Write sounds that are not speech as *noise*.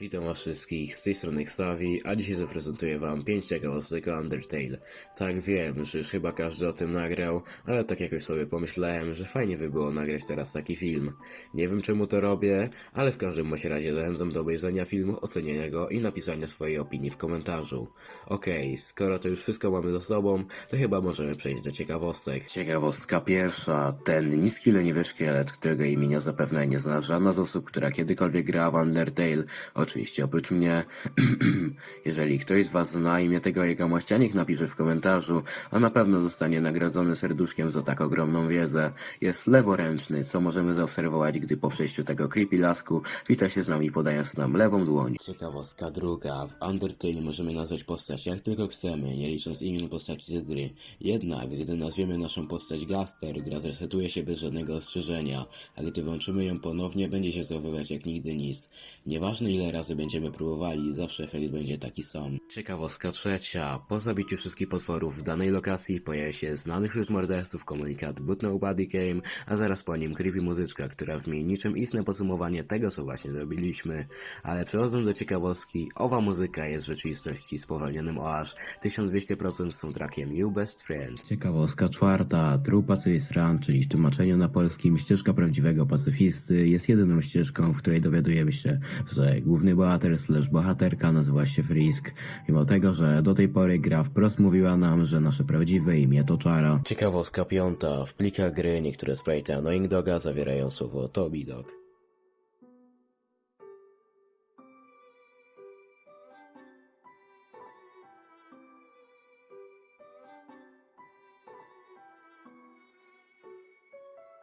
Witam was wszystkich, z tej strony Xavi, a dzisiaj zaprezentuję wam 5 ciekawostek o Undertale. Tak wiem, że już chyba każdy o tym nagrał, ale tak jakoś sobie pomyślałem, że fajnie by było nagrać teraz taki film. Nie wiem czemu to robię, ale w każdym razie zachęcam do obejrzenia filmu, ocenienia go i napisania swojej opinii w komentarzu. Okej, skoro to już wszystko mamy za sobą, to chyba możemy przejść do ciekawostek. Ciekawostka pierwsza, ten niski leniwy szkielet, którego imienia zapewne nie zna żadna z osób, która kiedykolwiek grała w Undertale, oczywiście oprócz mnie. *clears throat* Jeżeli ktoś z was zna imię tego jegomościa, niech napisze w komentarzu, a na pewno zostanie nagrodzony serduszkiem za tak ogromną wiedzę. Jest leworęczny, co możemy zaobserwować, gdy po przejściu tego creepy lasku wita się z nami podając nam lewą dłoń. Ciekawostka druga. W Undertale możemy nazwać postać jak tylko chcemy, nie licząc imion postaci z gry. Jednak, gdy nazwiemy naszą postać Gaster, gra zresetuje się bez żadnego ostrzeżenia, a gdy włączymy ją ponownie, będzie się zachowywać jak nigdy nic. Nieważne ile razy będziemy próbowali, zawsze efekt będzie taki sam. Ciekawostka trzecia. Po zabiciu wszystkich potworów w danej lokacji pojawia się znany wśród morderców komunikat But Nobody Came, a zaraz po nim creepy muzyczka, która brzmi niczym istne podsumowanie tego, co właśnie zrobiliśmy. Ale przechodząc do ciekawostki, owa muzyka jest w rzeczywistości spowolnionym o aż 1200% soundtrackiem You Best Friend. Ciekawostka czwarta. True Pacifist Run, czyli w tłumaczeniu na polskim ścieżka prawdziwego pacyfisty, jest jedyną ścieżką, w której dowiadujemy się, że główny bohater slash bohaterka nazywa się Frisk, mimo tego, że do tej pory gra wprost mówiła nam, że nasze prawdziwe imię to Czara. Ciekawostka piąta. W plikach gry niektóre sprite Annoying Doga zawierają słowo Toby Dog.